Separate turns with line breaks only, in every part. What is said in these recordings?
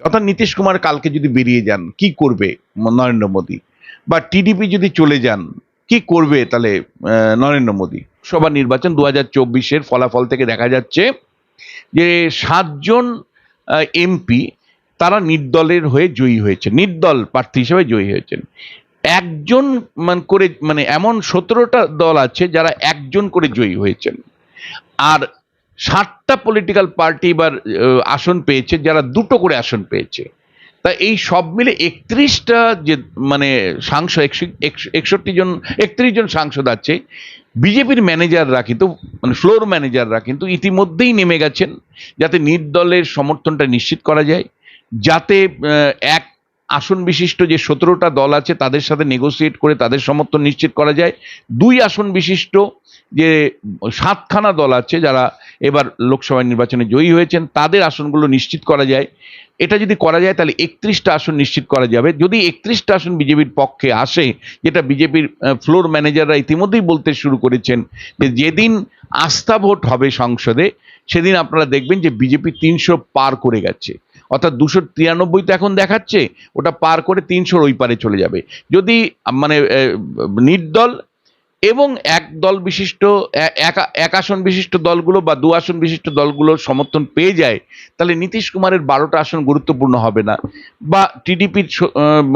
অর্থাৎ নীতিশ কুমার কালকে যদি বেরিয়ে যান, কি করবে নরেন্দ্র মোদী? বা টিডিপি যদি চলে যান, কি করবে তাহলে নরেন্দ্র মোদী? সভা নির্বাচন দু হাজার চব্বিশের ফলাফল থেকে দেখা যাচ্ছে যে সাতজন এমপি তারা নির্দলের হয়ে জয়ী হয়েছে নির্দল প্রার্থী হিসেবে জয়ী হয়েছেন। একজন মান করে মানে এমন সতেরোটা দল আছে যারা একজন করে জয়ী হয়েছেন। আর ষাটটা পলিটিক্যাল পার্টি এবার আসন পেয়েছে, যারা দুটো করে আসন পেয়েছে। তা এই সব মিলে একত্রিশটা যে মানে সাংসদ একষট্টি জন, একত্রিশ জন সাংসদ আছে। বিজেপির ম্যানেজাররা কিন্তু মানে ফ্লোর ম্যানেজাররা কিন্তু ইতিমধ্যেই নেমে গেছেন, যাতে নির্দলের সমর্থনটা নিশ্চিত করা যায়, যাতে এক আসন বিশিষ্ট যে সতেরোটা দল আছে, তাদের সাথে নেগোসিয়েট করে তাদের সমর্থন নিশ্চিত করা যায়। দুই আসন বিশিষ্ট যে সাতখানা দল আছে, যারা এবার লোকসভা নির্বাচনে জয়ী হয়েছেন, তাদের আসনগুলো নিশ্চিত করা যায়। এটা যদি করা যায়, তাহলে একত্রিশটা আসন নিশ্চিত করা যাবে। যদি একত্রিশটা আসন বিজেপির পক্ষে আসে, যেটা বিজেপির ফ্লোর ম্যানেজাররা ইতিমধ্যেই বলতে শুরু করেছেন যে, যেদিন আস্থা ভোট হবে সংসদে, সেদিন আপনারা দেখবেন যে বিজেপি তিনশো পার করে গেছে। অর্থাৎ দুশো তিরানব্বই তো এখন দেখাচ্ছে, ওটা পার করে তিনশোর ওই পারে চলে যাবে। যদি মানে নির্দল এবং এক দল বিশিষ্ট এক- আসন বিশিষ্ট দলগুলো বা দু আসন বিশিষ্ট দলগুলোর সমর্থন পেয়ে যায়, তাহলে নীতিশ কুমারের বারোটা আসন গুরুত্বপূর্ণ হবে না, বা টিডিপির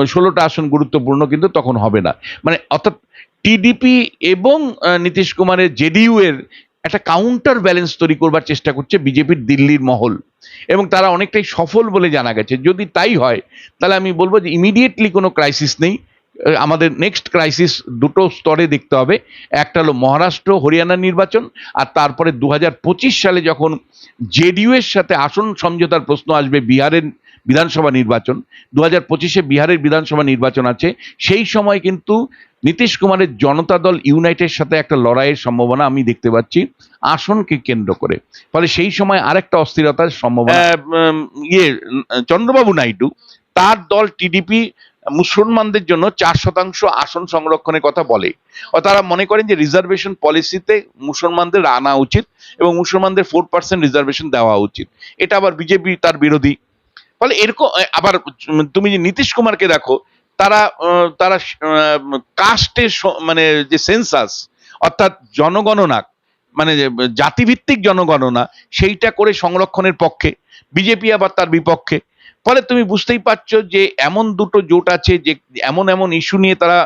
ষোলোটা আসন গুরুত্বপূর্ণ কিন্তু তখন হবে না। মানে অর্থাৎ টিডিপি এবং নীতিশ কুমারের জেডিইউ এর একটা কাউন্টার ব্যালেন্স তৈরি করবার চেষ্টা করছে বিজেপির দিল্লির মহল। এবং তারা অনেকটাই সফল বলে জানা গেছে। যদি তাই হয়, তাহলে আমি বলব যে ইমিডিয়েটলি কোনো ক্রাইসিস নেই। আমাদের নেক্সট ক্রাইসিস দুটো স্তরে দেখতে হবে। একটা হলো মহারাষ্ট্র, হরিয়ানা নির্বাচন, আর তারপরে দু হাজার পঁচিশ সালে যখন জেডিইউ এর সাথে আসন সমঝোতার প্রশ্ন আসবে বিহারের বিধানসভা নির্বাচন দু হাজার পঁচিশে বিহারের বিধানসভা নির্বাচন আছে। সেই সময় কিন্তু নীতিশ কুমারের জনতা দল ইউনাইটের সাথে একটা লড়াইয়ের সম্ভাবনা আমি দেখতে পাচ্ছি, আসনকে কেন্দ্র করে। ফলে সেই সময় আরেকটা অস্থিরতার সম্ভাবনা। ইয়ে চন্দ্রবাবু নাইডু, তার দল টিডিপি মুসলমানদের জন্য চার শতাংশ আসন সংরক্ষণের কথা বলে। তারা মনে করেন যে রিজার্ভেশন পলিসিতে মুসলমানদের আনা উচিত এবং মুসলমানদের ফোর পার্সেন্ট রিজার্ভেশন দেওয়া উচিত। এটা আবার বিজেপি তার বিরোধী। ফলে এরকম, আবার তুমি যে নীতিশ কুমারকে দেখো তারা তারা কাস্টের মানে যে সেন্সাস অর্থাৎ জনগণনা মানে জাতিভিত্তিক জনগণনা, সেইটা করে সংরক্ষণের পক্ষে বিজেপি আবার তার বিপক্ষে। ফলে তুমি বুঝতেই পারছ যে এমন দুটো জোট আছে যে, এমন এমন ইস্যু নিয়ে তারা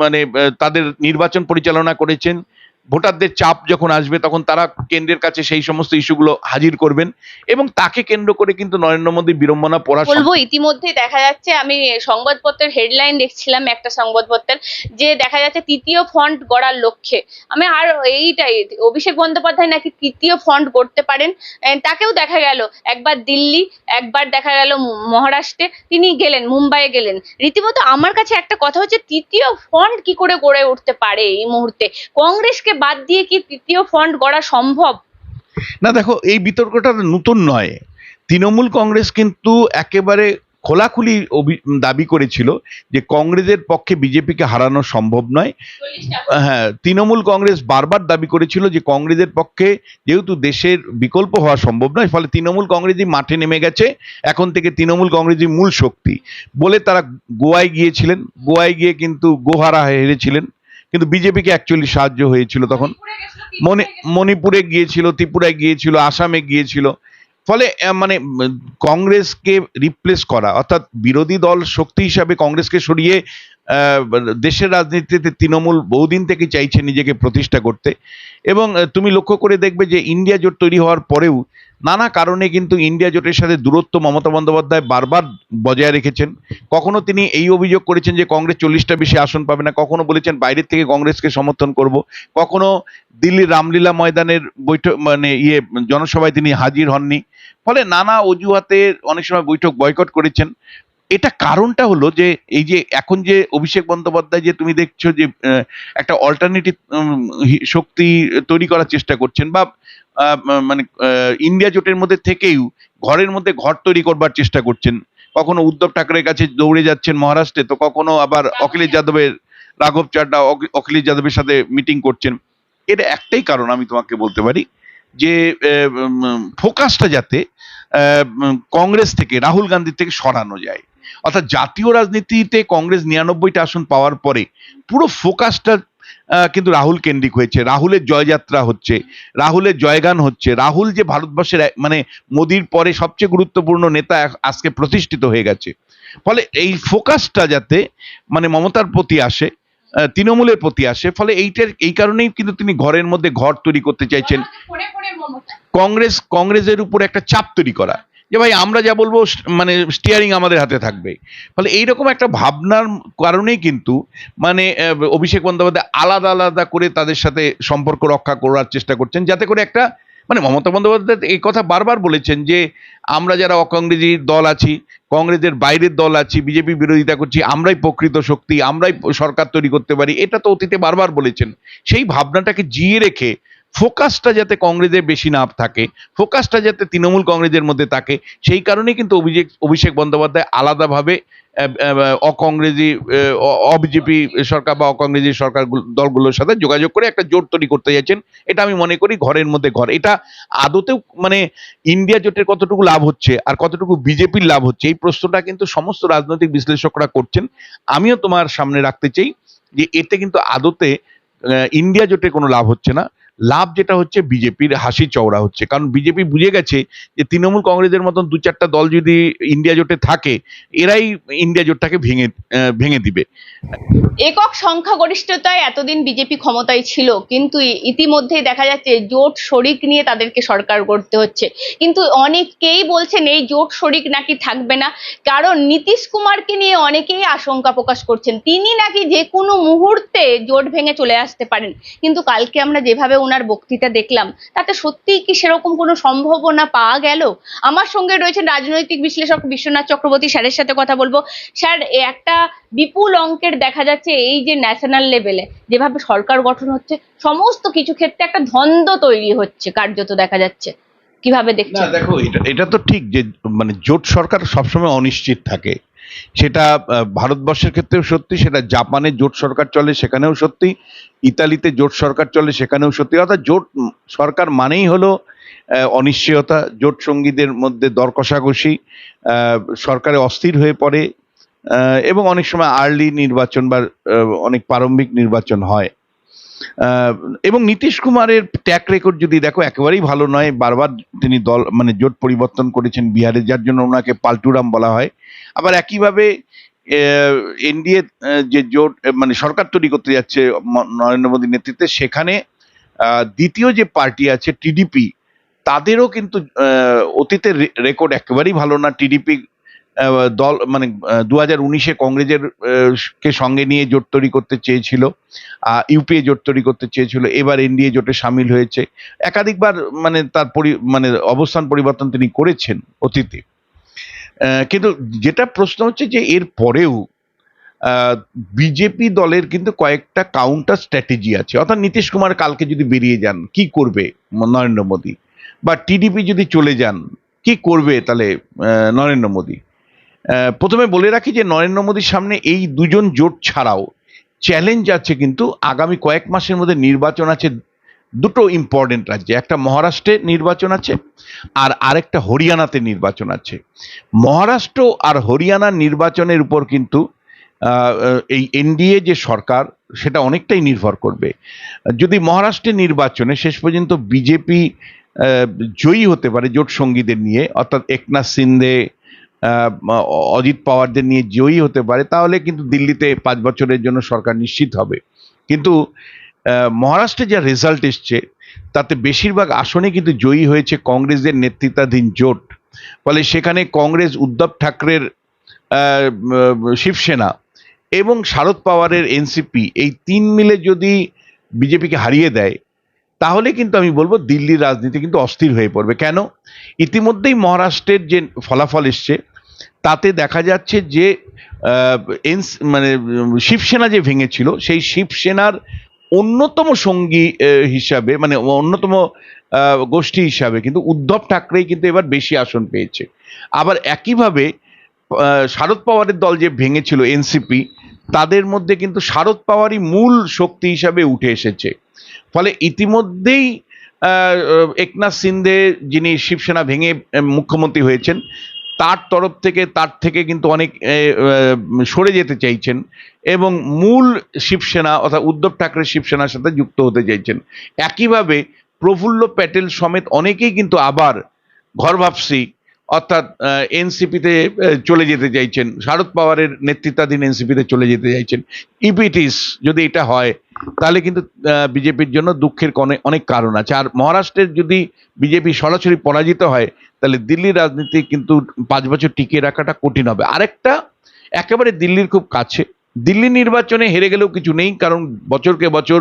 মানে তাদের নির্বাচন পরিচালনা করেছেন। ভোটারদের চাপ যখন আসবে, তখন তারা কেন্দ্রের কাছে সেই সমস্ত ইস্যুগুলো হাজির করবেন এবং তাকে কেন্দ্র করে কিন্তু নরেন্দ্র মোদী বিড়ম্বনা পড়া
বলব ইতিমধ্যেই দেখা যাচ্ছে আমি সংবাদপত্রের হেডলাইন দেখছিলাম একটা সংবাদপত্রের, যে দেখা যাচ্ছে তৃতীয় ফন্ট গড়ার লক্ষ্যে। আমি আর এইটাই, অভিষেক বন্দ্যোপাধ্যায় নাকি তৃতীয় ফন্ট গড়তে পারেন তাকেও দেখা গেল। একবার দিল্লি, একবার দেখা গেল মহারাষ্ট্রে, তিনি গেলেন, মুম্বাইয়ে গেলেন। রীতিমতো আমার কাছে একটা কথা হচ্ছে, তৃতীয় ফন্ট কি করে গড়ে উঠতে পারে এই মুহূর্তে? কংগ্রেসকে বাদ দিয়ে কি তৃতীয় ফন্ট গড়া সম্ভব?
না দেখো এই বিতর্কটা নতুন নয়। তৃণমূল কংগ্রেস কিন্তু একেবারে খোলাখুলি দাবি করেছিল যে কংগ্রেসের পক্ষে বিজেপিকে হারানো সম্ভব নয়। হ্যাঁ তৃণমূল কংগ্রেস বারবার দাবি করেছিল যে কংগ্রেসের পক্ষে যেহেতু দেশের বিকল্প হওয়া সম্ভব নয় ফলে তৃণমূল কংগ্রেসই মাঠে নেমে গেছে। এখন থেকে তৃণমূল কংগ্রেসই মূল শক্তি। বলে তারা গোয়ায় গিয়েছিলেন। গোয়ায় গিয়ে কিন্তু গোহারা হেরেছিলেন। কিন্তু বিজেপিকে অ্যাকচুয়ালি সাহায্য হয়েছিল তখন। মণি মণিপুরে গিয়েছিল, ত্রিপুরায় গিয়েছিল, আসামে গিয়েছিল। ফলে মানে কংগ্রেসকে রিপ্লেস করা, অর্থাৎ বিরোধী দল শক্তি হিসাবে কংগ্রেসকে সরিয়ে দেশের রাজনীতিতে তৃণমূল বহুদিন থেকে চাইছে নিজেকে প্রতিষ্ঠা করতে। এবং তুমি লক্ষ্য করে দেখবে যে ইন্ডিয়া জোট তৈরি হওয়ার পরেও নানা কারণে কিন্তু ইন্ডিয়া জোটের সাথে দূরত্ব মমতা বন্দ্যোপাধ্যায় বারবার বজায় রেখেছেন। কখনো তিনি এই অভিযোগ করেছেন যে কংগ্রেস চল্লিশটা বেশি আসন পাবে না, কখনো বলেছেন বাইরের থেকে কংগ্রেসকে সমর্থন করব। কখনো দিল্লির রামলীলা ময়দানের বৈঠক মানে ইয়ে জনসভায় তিনি হাজির হননি। ফলে নানা অজুহাতে অনেক সময় বৈঠক বয়কট করেছেন। এটা কারণটা হলো যে, এই যে এখন যে অভিষেক বন্দ্যোপাধ্যায় যে তুমি দেখছ যে একটা অল্টারনেটিভ শক্তি তৈরি করার চেষ্টা করছেন বা মানে ইন্ডিয়া জোটের মধ্যে থেকেও ঘরের মধ্যে ঘর তৈরি করবার চেষ্টা করছেন। কখনো উদ্ধব ঠাকরের কাছে দৌড়ে যাচ্ছেন মহারাষ্ট্রে, তো কখনো আবার অখিলেশ যাদবের, রাঘব চাড্ডা, অখি- অখিলেশ যাদবের সাথে মিটিং করছেন। এর একটাই কারণ আমি তোমাকে বলতে পারি, যে ফোকাসটা যাতে কংগ্রেস থেকে, রাহুল গান্ধী থেকে সরানো যায়। অর্থাৎ জাতীয় রাজনীতিতে কংগ্রেস নিরানব্বইটা আসন পাওয়ার পরে পুরো ফোকাসটা কিন্তু রাহুল কেন্দ্রিক হয়েছে রাহুলের জয়যাত্রা হচ্ছে রাহুলের জয়গান হচ্ছে রাহুল যে ভারতবর্ষের মানে মোদির পরে সবচেয়ে গুরুত্বপূর্ণ নেতা আজকে প্রতিষ্ঠিত হয়ে গেছে। ফলে এই ফোকাসটা যাতে মানে মমতার প্রতি আসে তৃণমূলের প্রতি আসে ফলে এইটার এই কারণেই কিন্তু তিনি ঘরের মধ্যে ঘর তৈরি করতে চাইছেন। কংগ্রেস কংগ্রেসের উপর একটা চাপ তৈরি করা। যে ভাই, আমরা যা বলব মানে স্টিয়ারিং আমাদের হাতে থাকবে। ফলে এইরকম একটা ভাবনার কারণেই কিন্তু মানে অভিষেক বন্দ্যোপাধ্যায় আলাদা আলাদা করে তাদের সাথে সম্পর্ক রক্ষা করার চেষ্টা করছেন। যাতে করে একটা মানে মমতা বন্দ্যোপাধ্যায় এই কথা বারবার বলেছেন যে, আমরা যারা অকংগ্রেসী দল আছি, কংগ্রেসের বাইরের দল আছি, বিজেপি বিরোধিতা করছি, আমরাই প্রকৃত শক্তি, আমরাই সরকার তৈরি করতে পারি, এটা তো অতীতে বারবার বলেছেন। সেই ভাবনাটাকে জিয়ে রেখে ফোকাসটা যাতে কংগ্রেসের বেশি না থাকে, ফোকাসটা যাতে তৃণমূল কংগ্রেসের মধ্যে থাকে, সেই কারণেই কিন্তু অভিষেক অভিষেক বন্দ্যোপাধ্যায় আলাদাভাবে অকংগ্রেসি অবিজেপি সরকার বা অকংগ্রেসি সরকার দলগুলোর সাথে যোগাযোগ করে একটা জোট তৈরি করতে যাচ্ছেন, এটা আমি মনে করি ঘরের মধ্যে ঘর। এটা আদতেও মানে ইন্ডিয়া জোটের কতটুকু লাভ হচ্ছে আর কতটুকু বিজেপির লাভ হচ্ছে, এই প্রশ্নটা কিন্তু সমস্ত রাজনৈতিক বিশ্লেষকরা করছেন। আমিও তোমার সামনে রাখতে চাই যে এতে কিন্তু আদতে ইন্ডিয়া জোটের কোনো লাভ হচ্ছে না। লাভ যেটা হচ্ছে বিজেপির হাসি চওড়া হচ্ছে। কারণ বিজেপি বুঝে গেছে যে তৃণমূল কংগ্রেসের মতন দু চারটা দল যদি ইন্ডিয়া জোটে থাকে, এরাই ইন্ডিয়া জোটটাকে ভেঙে ভেঙে দিবে।
একক সংখ্যাগরিষ্ঠতায় এতদিন বিজেপি ক্ষমতায় ছিল, কিন্তু ইতিমধ্যেই দেখা যাচ্ছে জোট শরিক নিয়ে তাদেরকে সরকার করতে হচ্ছে। কিন্তু অনেকেই বলছেন এই জোট শরিক নাকি থাকবে না, কারণ নীতিশ কুমারকে নিয়ে অনেকেই আশঙ্কা প্রকাশ করছেন। তিনি নাকি যে কোনো মুহূর্তে জোট ভেঙে চলে আসতে পারেন, কিন্তু কালকে আমরা যেভাবে ওনার বক্তৃতা দেখলাম, তাতে সত্যিই কি সেরকম কোনো সম্ভাবনা পাওয়া গেল? আমার সঙ্গে রয়েছেন রাজনৈতিক বিশ্লেষক বিশ্বনাথ চক্রবর্তী স্যারের সাথে কথা বলব। স্যার একটা বিপুল অঙ্কের দেখা যাচ্ছে এই যে ন্যাশনাল লেভেলে যেভাবে সরকার গঠন হচ্ছে, সমস্ত কিছু ক্ষেত্রে একটা ধন্দ তৈরি হচ্ছে, কার্যত দেখা যাচ্ছে। কীভাবে
না
দেখছেন?
দেখো এটা এটা তো ঠিক যে মানে জোট সরকার সবসময় অনিশ্চিত থাকে। সেটা ভারতবর্ষের ক্ষেত্রেও সত্যি সেটা জাপানে জোট সরকার চলে সেখানেও সত্যি। ইতালিতে জোট সরকার চলে সেখানেও সত্যি। অর্থাৎ জোট সরকার মানেই হলো অনিশ্চয়তা। জোট সঙ্গীদের মধ্যে দরকষাকষি সরকারে অস্থির হয়ে পড়ে এবং অনেক সময় আর্লি নির্বাচন বা অনেক প্রারম্ভিক নির্বাচন হয়। এবং নীতিশ কুমারের ট্র্যাক রেকর্ড যদি দেখো, একেবারেই ভালো নয়। বারবার তিনি দল মানে জোট পরিবর্তন করেছেন বিহারে, যার জন্য ওনাকে পাল্টুরাম বলা হয়। আবার একইভাবে এনডিএ যে জোট মানে সরকার তৈরি করতে যাচ্ছে নরেন্দ্র মোদীর নেতৃত্বে, সেখানে দ্বিতীয় যে পার্টি আছে টিডিপি, তাদেরও কিন্তু অতীতের রেকর্ড একেবারেই ভালো না। টিডিপি দল মানে দু হাজার উনিশে কংগ্রেসের কে সঙ্গে নিয়ে জোট তৈরি করতে চেয়েছিল ইউপিএ জোট তৈরি করতে চেয়েছিল, এবার এনডিএ জোটে সামিল হয়েছে। একাধিকবার মানে তার পরি মানে অবস্থান পরিবর্তন তিনি করেছেন অতীতে। কিন্তু যেটা প্রশ্ন হচ্ছে যে এর পরেও বিজেপি দলের কিন্তু কয়েকটা কাউন্টার স্ট্র্যাটেজি আছে। অর্থাৎ নীতিশ কুমার কালকে যদি বেরিয়ে যান, কি করবে নরেন্দ্র মোদী? বা টিডিপি যদি চলে যান, কি করবে তাহলে নরেন্দ্র মোদী? প্রথমে বলে রাখি যে নরেন্দ্র মোদীর সামনে এই দুজন জোট ছাড়াও চ্যালেঞ্জ আছে কিন্তু আগামী কয়েক মাসের মধ্যে নির্বাচন আছে দুটো ইম্পর্টেন্ট রাজ্যে, একটা মহারাষ্ট্রে নির্বাচন আছে আর আরেকটা হরিয়ানাতে নির্বাচন আছে। মহারাষ্ট্র আর হরিয়ানার নির্বাচনের উপর কিন্তু এই এনডিএ যে সরকার, সেটা অনেকটাই নির্ভর করবে। যদি মহারাষ্ট্রের নির্বাচনে শেষ পর্যন্ত বিজেপি জয়ী হতে পারে জোট সঙ্গীদের নিয়ে, অর্থাৎ একনাথ সিন্ধে অজিত পাওয়ারদের নিয়ে জয়ী হতে পারে, তাহলে কিন্তু দিল্লিতে পাঁচ বছরের জন্য সরকার নিশ্চিত হবে। কিন্তু মহারাষ্ট্রে যা রেজাল্ট এসছে, তাতে বেশিরভাগ আসনে কিন্তু জয়ী হয়েছে কংগ্রেসের নেতৃত্বাধীন জোট। ফলে সেখানে কংগ্রেস উদ্ধব ঠাকরের শিবসেনা এবং শারদ পাওয়ারের এনসিপি এই তিন মিলে যদি বিজেপিকে হারিয়ে দেয়, তাহলে কিন্তু আমি বলব দিল্লির রাজনীতি কিন্তু অস্থির হয়ে পড়বে। কেন? ইতিমধ্যেই মহারাষ্ট্রের যে ফলাফল এসছে তাতে দেখা যাচ্ছে যে এনস মানে শিবসেনা যে ভেঙেছিল, সেই শিবসেনার অন্যতম সঙ্গী হিসাবে মানে অন্যতম গোষ্ঠী হিসাবে কিন্তু উদ্ধব ঠাকরেই কিন্তু এবার বেশি আসন পেয়েছে। আবার একইভাবে শারদ পাওয়ারের দল যে ভেঙেছিল এনসিপি, তাদের মধ্যে কিন্তু শারদ পাওয়ারই মূল শক্তি হিসাবে উঠে এসেছে। ফলে ইতিমধ্যেই একনাথ সিন্ধে যিনি শিবসেনা ভেঙে মুখ্যমন্ত্রী হয়েছেন তার তরফ থেকে, তার থেকে কিন্তু অনেক সরে যেতে চাইছেন এবং মূল শিবসেনা অর্থাৎ উদ্ধব ঠাকরে শিবসেনার সাথে যুক্ত হতে চাইছেন। একইভাবে প্রফুল্ল প্যাটেল সমেত অনেকেই কিন্তু আবার ঘর ভাবসি অর্থাৎ এনসিপিতে চলে যেতে চাইছেন। শারদ পাওয়ারের নেতৃত্বাধীন এনসিপিতে চলে যেতে চাইছেন। ইপিটিস যদি এটা হয়, তাহলে কিন্তু বিজেপির জন্য দুঃখের অনেক অনেক কারণ আছে। আর মহারাষ্ট্রের যদি বিজেপি সরাসরি পরাজিত হয়, তাহলে দিল্লির রাজনীতি কিন্তু পাঁচ বছর টিকিয়ে রাখাটা কঠিন হবে। আরেকটা, একেবারে দিল্লির খুব কাছে। দিল্লি নির্বাচনে হেরে গেলেও কিছু নেই, কারণ বছরকে বছর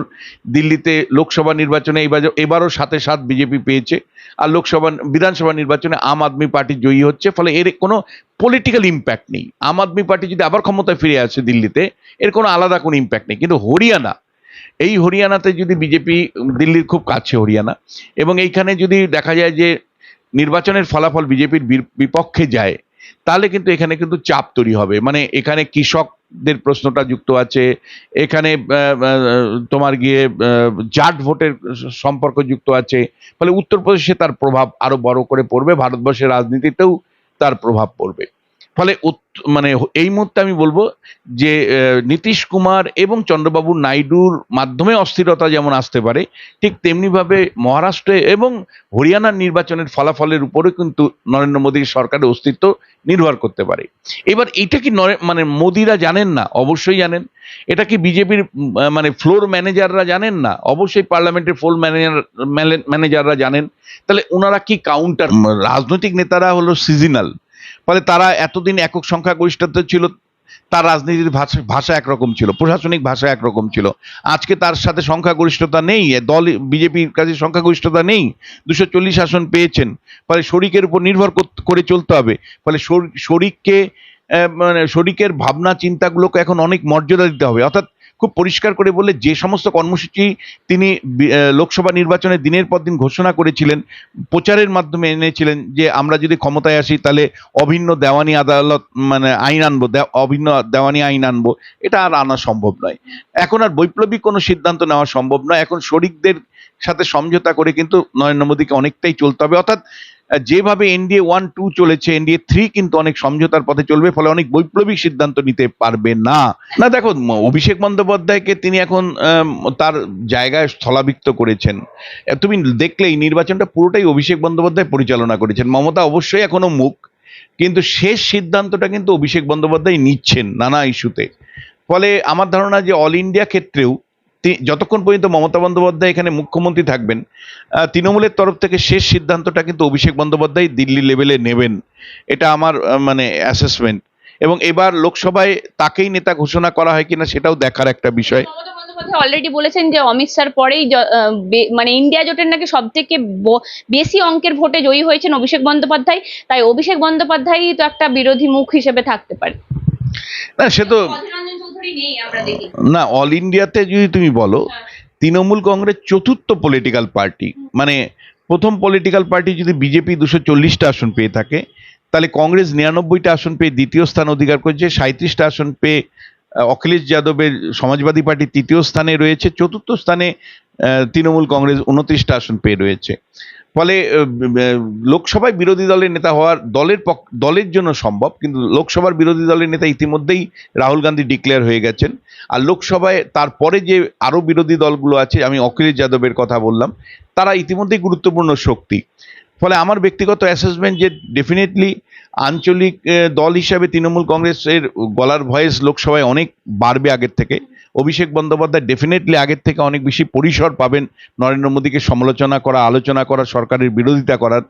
দিল্লিতে লোকসভা নির্বাচনে এবার এবারও সাথে সাত বিজেপি পেয়েছে আর লোকসভা, বিধানসভা নির্বাচনে আম আদমি পার্টি জয়ী হচ্ছে, ফলে এর কোনো পলিটিক্যাল ইম্প্যাক্ট নেই। আম আদমি পার্টি যদি আবার ক্ষমতায় ফিরে আসে দিল্লিতে, এর কোনো আলাদা কোনো ইম্প্যাক্ট নেই। কিন্তু হরিয়ানা, এই হরিয়ানাতে যদি বিজেপি, দিল্লির খুব কাছে হরিয়ানা, এবং এইখানে যদি দেখা যায় যে নির্বাচনের ফলাফল বিজেপির বিপক্ষে যায় তাহলে কিন্তু এখানে কিন্তু চাপ তৈরি হবে। মানে এখানে কৃষকদের প্রশ্নটা যুক্ত আছে, এখানে তোমার গিয়ে জাট ভোটের সম্পর্ক যুক্ত আছে, ফলে উত্তরপ্রদেশে তার প্রভাব আরও বড় করে পড়বে, ভারতবর্ষের রাজনীতিতেও তার প্রভাব পড়বে। ফলে মানে এই মুহূর্তে আমি বলব যে নীতিশ কুমার এবং চন্দ্রবাবু নাইডুর মাধ্যমে অস্থিরতা যেমন আসতে পারে, ঠিক তেমনিভাবে মহারাষ্ট্রে এবং হরিয়ানার নির্বাচনের ফলাফলের উপরে কিন্তু নরেন্দ্র মোদীর সরকারের অস্তিত্ব নির্ভর করতে পারে। এবার এটা কি মানে মোদিরা জানেন না? অবশ্যই জানেন। এটা কি বিজেপির মানে ফ্লোর ম্যানেজাররা জানেন না? অবশ্যই পার্লামেন্টের ফ্লোর ম্যানেজার ম্যানেজাররা জানেন। তাহলে ওনারা কি কাউন্টার রাজনৈতিক নেতারা হলো সিজনাল। ফলে তারা এতদিন একক সংখ্যাগরিষ্ঠতা ছিল, তার রাজনীতির ভাষা ভাষা একরকম ছিল, প্রশাসনিক ভাষা একরকম ছিল। আজকে তার সাথে সংখ্যাগরিষ্ঠতা নেই দল, বিজেপির কাছে সংখ্যাগরিষ্ঠতা নেই, দুশো চল্লিশ আসন পেয়েছেন। ফলে শরিকের উপর নির্ভর করে চলতে হবে। ফলে শর- শরিককে মানে শরিকের ভাবনা, চিন্তাগুলোকে এখন অনেক মর্যাদা দিতে হবে। অর্থাৎ খুব পরিষ্কার করে বলে যে সমস্ত কর্মসূচি তিনি লোকসভা নির্বাচনে দিনের পর দিন ঘোষণা করেছিলেন, প্রচারের মাধ্যমে এনেছিলেন যে, আমরা যদি ক্ষমতায় আসি তাহলে অভিন্ন দেওয়ানি আদালত মানে আইন আনব অভিন্ন দেওয়ানি আইন আনব, এটা আর আনা সম্ভব নয়। এখন আর বৈপ্লবিক কোনো সিদ্ধান্ত নেওয়া সম্ভব নয়। এখন শরিকদের সাথে সমঝোতা করে কিন্তু নরেন্দ্র মোদীকে অনেকটাই চলতে হবে। অর্থাৎ যেভাবে এনডিএ ওয়ান টু চলেছে এনডিএ থ্রি কিন্তু অনেক সমঝোতার পথে চলবে, ফলে অনেক বৈপ্লবিক সিদ্ধান্ত নিতে পারবে না। না, দেখো অভিষেক বন্দ্যোপাধ্যায়কে তিনি এখন তার জায়গায় স্থলাভিক্ত করেছেন। তুমি দেখলে এই নির্বাচনটা পুরোটাই অভিষেক বন্দ্যোপাধ্যায় পরিচালনা করেছেন। মমতা অবশ্যই এখনও মুখ, কিন্তু শেষ সিদ্ধান্তটা কিন্তু অভিষেক বন্দ্যোপাধ্যায় নিচ্ছেন নানা ইস্যুতে। ফলে আমার ধারণা যে অল ইন্ডিয়া ক্ষেত্রেও যতক্ষণ পর্যন্ত মমতা বন্দ্যোপাধ্যায় এখানে মুখ্যমন্ত্রী থাকবেন তৃণমূলের তরফ থেকে শেষ সিদ্ধান্তটা কিন্তু অভিষেক বন্দ্যোপাধ্যায় দিল্লি লেভেলে নেবেন। এটা আমার মানে অ্যাসেসমেন্ট এবং এবার লোকসভায় তাকেই নেতা ঘোষণা করা হয় কিনা সেটাও দেখার একটা বিষয়।
অলরেডি বলেছেন যে অমিত শাহর পরেই মানে ইন্ডিয়া জোটের নাকি সব থেকে বেশি অঙ্কের ভোটে জয়ী হয়েছেন অভিষেক বন্দ্যোপাধ্যায়। তাই অভিষেক বন্দ্যোপাধ্যায় তো একটা বিরোধী মুখ হিসেবে থাকতে পারে।
না সে তো না অল ইন্ডিয়াতে যদি তুমি বলো তৃণমূল কংগ্রেস চতুর্থ পলিটিক্যাল পার্টি মানে প্রথম পলিটিক্যাল পার্টি যদি বিজেপি দুশো চল্লিশটা আসন পেয়ে থাকে তাহলে কংগ্রেস নিরানব্বইটা আসন পেয়ে দ্বিতীয় স্থান অধিকার করেছে সাঁত্রিশটা আসন পেয়ে অখিলেশ যাদবের সমাজবাদী পার্টি তৃতীয় স্থানে রয়েছে চতুর্থ স্থানে তৃণমূল কংগ্রেস উনত্রিশটা আসন পেয়ে রয়েছে। ফলে লোকসভায় বিরোধী দলের নেতা হওয়ার দলের দলের জন্য সম্ভব, কিন্তু লোকসভার বিরোধী দলের নেতা ইতিমধ্যেই রাহুল গান্ধী ডিক্লেয়ার হয়ে গেছেন। আর লোকসভায় তারপরে যে আরও বিরোধী দলগুলো আছে, আমি অখিলেশ যাদবের কথা বললাম, তারা ইতিমধ্যেই গুরুত্বপূর্ণ শক্তি। ফলে আমার ব্যক্তিগত অ্যাসেসমেন্ট যে ডেফিনেটলি আঞ্চলিক দল হিসাবে তৃণমূল কংগ্রেসের গলার ভয়েস লোকসভায় অনেক বাড়বে আগের থেকে। অভিষেক বন্দ্যোপাধ্যায় ডেফিনেটলি আগের থেকে অনেক বেশি পরিসর পাবেন নরেন্দ্র মোদীকে সমালোচনা করা, আলোচনা করা, সরকারের বিরোধিতা করার।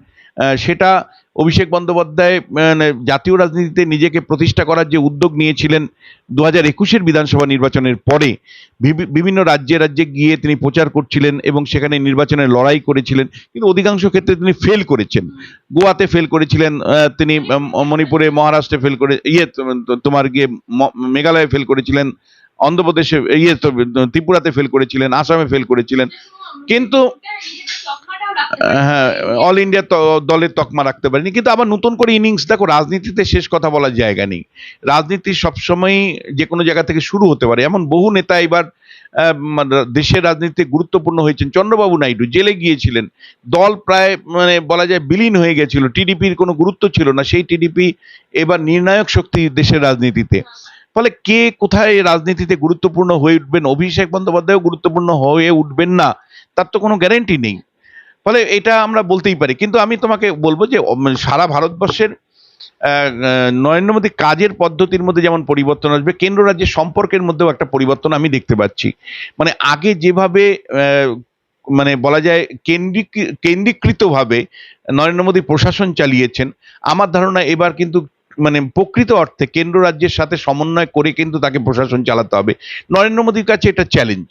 সেটা অভিষেক বন্দ্যোপাধ্যায় মানে জাতীয় রাজনীতিতে নিজেকে প্রতিষ্ঠা করার যে উদ্যোগ নিয়েছিলেন দু হাজার একুশের বিধানসভা নির্বাচনের পরে বিভিন্ন রাজ্যে রাজ্যে গিয়ে তিনি প্রচার করছিলেন এবং সেখানে নির্বাচনে লড়াই করেছিলেন। কিন্তু অধিকাংশ ক্ষেত্রে তিনি ফেল করেছেন। গোয়াতে ফেল করেছিলেন তিনি মণিপুরে, মহারাষ্ট্রে ফেল করে ইয়ে তোমার গিয়ে মেঘালয়ে ফেল করেছিলেন, অন্ধ্রপ্রদেশে ইয়ে ত্রিপুরাতে ফেল করেছিলেন, আসামে ফেল করেছিলেন। কিন্তু হ্যাঁ অল ইন্ডিয়া দলের তকমা রাখতে পারেনি। কিন্তু আবার নতুন করে ইনিংস দেখো, রাজনীতিতে শেষ কথা বলার জায়গা নেই। রাজনীতি সবসময়ই যে কোনো জায়গা থেকে শুরু হতে পারে। এমন বহু নেতা এবার মানে দেশের রাজনীতিতে গুরুত্বপূর্ণ হয়েছেন। চন্দ্রবাবু নাইডু জেলে গিয়েছিলেন। দল প্রায় মানে বলা যায় বিলীন হয়ে গেছিল। টিডিপির কোনো গুরুত্ব ছিল না। সেই টিডিপি এবার নির্ণায়ক শক্তি দেশের রাজনীতিতে। ফলে কে কোথায় রাজনীতিতে গুরুত্বপূর্ণ হয়ে উঠবেন? অভিষেক বন্দ্যোপাধ্যায়ও গুরুত্বপূর্ণ হয়ে উঠবেন না। তার তো কোনো গ্যারেন্টি নেই। ফলে এটা আমরা বলতেই পারি। কিন্তু আমি তোমাকে বলব যে সারা ভারতবর্ষের নরেন্দ্র মোদী কাজের পদ্ধতির মধ্যে যেমন পরিবর্তন আসবে, কেন্দ্র রাজ্যের সম্পর্কের মধ্যেও একটা পরিবর্তন আমি দেখতে পাচ্ছি। মানে আগে যেভাবে মানে বলা যায় কেন্দ্রিক, কেন্দ্রীকৃতভাবে নরেন্দ্র মোদী প্রশাসন চালিয়েছেন, আমার ধারণা এবার কিন্তু মানে প্রকৃত অর্থে কেন্দ্র রাজ্যের সাথে সমন্বয় করে কিন্তু তাকে প্রশাসন চালাতে হবে। নরেন্দ্র মোদীর কাছে এটা চ্যালেঞ্জ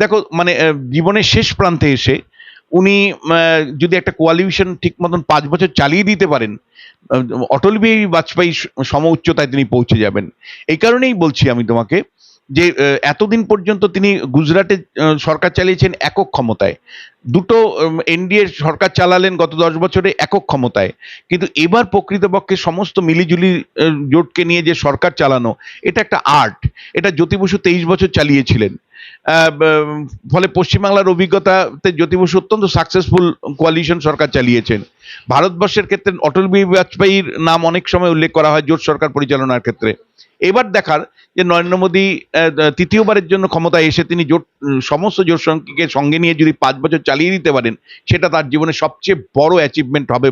দেখো মানে জীবনের শেষ প্রান্তে এসে উনি যদি একটা কোয়ালিশন ঠিক মতন পাঁচ বছর চালিয়ে দিতে পারেন অটল বিহারী বাজপেয়ী সম উচ্চতায় তিনি পৌঁছে যাবেন। এই কারণেই বলছি আমি তোমাকে যে এতদিন পর্যন্ত তিনি গুজরাটে সরকার চালিয়েছেন একক ক্ষমতায়। দুটো এনডিএ সরকার চালালেন গত দশ বছরে একক ক্ষমতায়। কিন্তু এবার প্রকৃতপক্ষে সমস্ত মিলিজুলি জোটকে নিয়ে যে সরকার চালানো, এটা একটা আর্ট। এটা জ্যোতি বসু তেইশ বছর চালিয়েছিলেন। ফলে পশ্চিমবাংলার অভিজ্ঞতাতে জ্যোতি বসু অত্যন্ত সাকসেসফুল কোয়ালিশন সরকার চালিয়েছেন। ভারতবর্ষের ক্ষেত্রে অটল বিহারী বাজপেয়ীর নাম অনেক সময় উল্লেখ করা হয় জোট সরকার পরিচালনার ক্ষেত্রে। এবার দেখার যে নরেন্দ্র মোদী তৃতীয়বারের জন্য ক্ষমতায় এসে তিনি জোট সমস্ত জোট সঙ্গীকে সঙ্গে নিয়ে যদি পাঁচ বছর চালিয়ে দিতে পারেন, সেটা তার জীবনে সবচেয়ে বড় অ্যাচিভমেন্ট হবে।